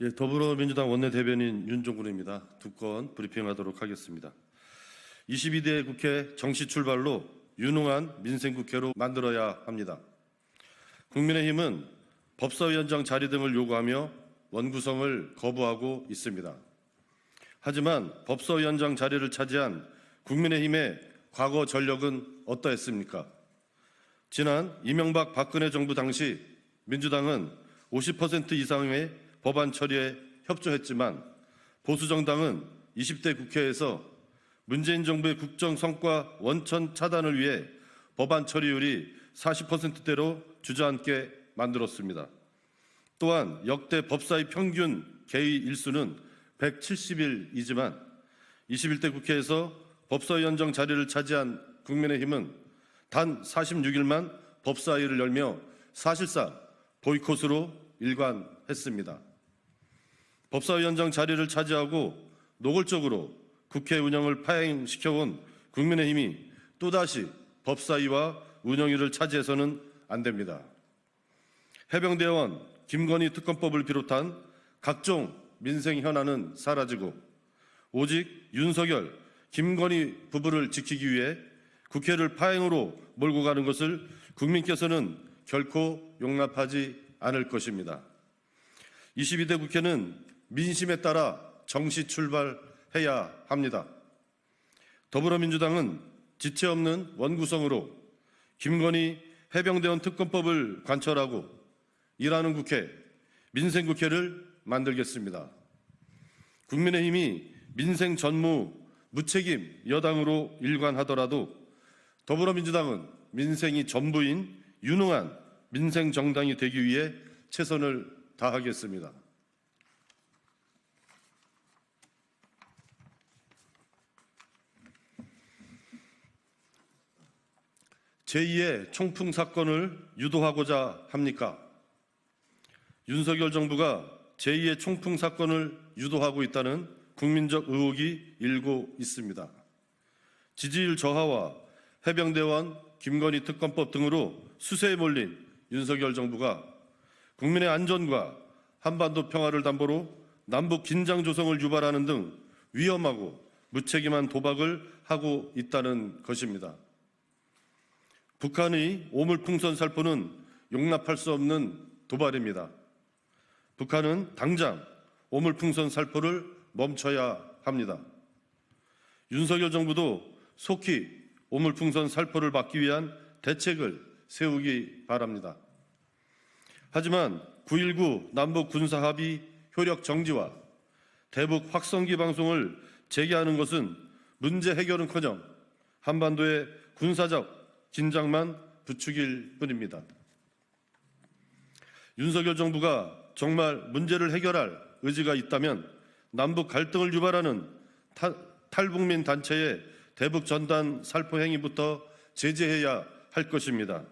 예, 더불어민주당 원내대변인 윤종군입니다. 두 건 브리핑하도록 하겠습니다. 22대 국회 정시 출발로 유능한 민생국회로 만들어야 합니다. 국민의힘은 법사위원장 자리 등을 요구하며 원구성을 거부하고 있습니다. 하지만 법사위원장 자리를 차지한 국민의힘의 과거 전력은 어떠했습니까? 지난 이명박 박근혜 정부 당시 민주당은 50% 이상의 법안 처리에 협조했지만 보수 정당은 20대 국회에서 문재인 정부의 국정 성과 원천 차단을 위해 법안 처리율이 40%대로 주저앉게 만들었습니다. 또한 역대 법사위 평균 개의 일수는 170일이지만 21대 국회에서 법사위원장 자리를 차지한 국민의힘은 단 46일만 법사위를 열며 사실상 보이콧으로 일관했습니다. 법사위원장 자리를 차지하고 노골적으로 국회 운영을 파행시켜온 국민의힘이 또다시 법사위와 운영위를 차지해서는 안 됩니다. 해병대원 김건희 특검법을 비롯한 각종 민생 현안은 사라지고 오직 윤석열, 김건희 부부를 지키기 위해 국회를 파행으로 몰고 가는 것을 국민께서는 결코 용납하지 않을 것입니다. 22대 국회는 민심에 따라 정시 출발해야 합니다. 더불어민주당은 지체 없는 원구성으로 김건희 해병대원 특검법을 관철하고 일하는 국회, 민생국회를 만들겠습니다. 국민의힘이 민생 전무 무책임 여당으로 일관하더라도 더불어민주당은 민생이 전부인 유능한 민생 정당이 되기 위해 최선을 다하겠습니다. 제2의 총풍 사건을 유도하고자 합니까? 윤석열 정부가 제2의 총풍 사건을 유도하고 있다는 국민적 의혹이 일고 있습니다. 지지율 저하와 해병대원 김건희 특검법 등으로 수세에 몰린 윤석열 정부가 국민의 안전과 한반도 평화를 담보로 남북 긴장 조성을 유발하는 등 위험하고 무책임한 도박을 하고 있다는 것입니다. 북한의 오물풍선 살포는 용납할 수 없는 도발입니다. 북한은 당장 오물풍선 살포를 멈춰야 합니다. 윤석열 정부도 속히 오물풍선 살포를 막기 위한 대책을 세우기 바랍니다. 하지만 9.19 남북 군사합의 효력 정지와 대북 확성기 방송을 재개하는 것은 문제 해결은커녕 한반도의 군사적 긴장만 부추길 뿐입니다. 윤석열 정부가 정말 문제를 해결할 의지가 있다면 남북 갈등을 유발하는 타- 탈북민 단체의 대북 전단 살포 행위부터 제재해야 할 것입니다.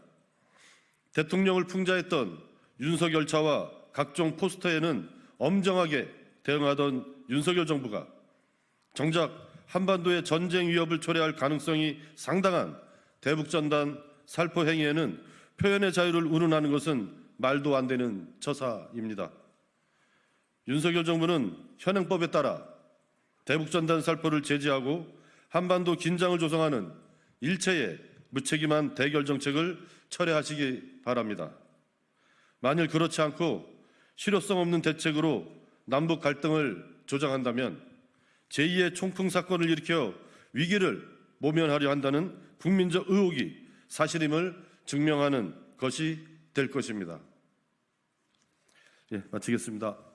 대통령을 풍자했던 윤석열 차와 각종 포스터에는 엄정하게 대응하던 윤석열 정부가 정작 한반도의 전쟁 위협을 초래할 가능성이 상당한 대북 전단 살포 행위에는 표현의 자유를 운운하는 것은 말도 안 되는 처사입니다. 윤석열 정부는 현행법에 따라 대북 전단 살포를 제지하고 한반도 긴장을 조성하는 일체의 무책임한 대결 정책을 철회하시기 바랍니다. 만일 그렇지 않고 실효성 없는 대책으로 남북 갈등을 조장한다면 제2의 총풍 사건을 일으켜 위기를 모면하려 한다는 국민적 의혹이 사실임을 증명하는 것이 될 것입니다. 예, 마치겠습니다.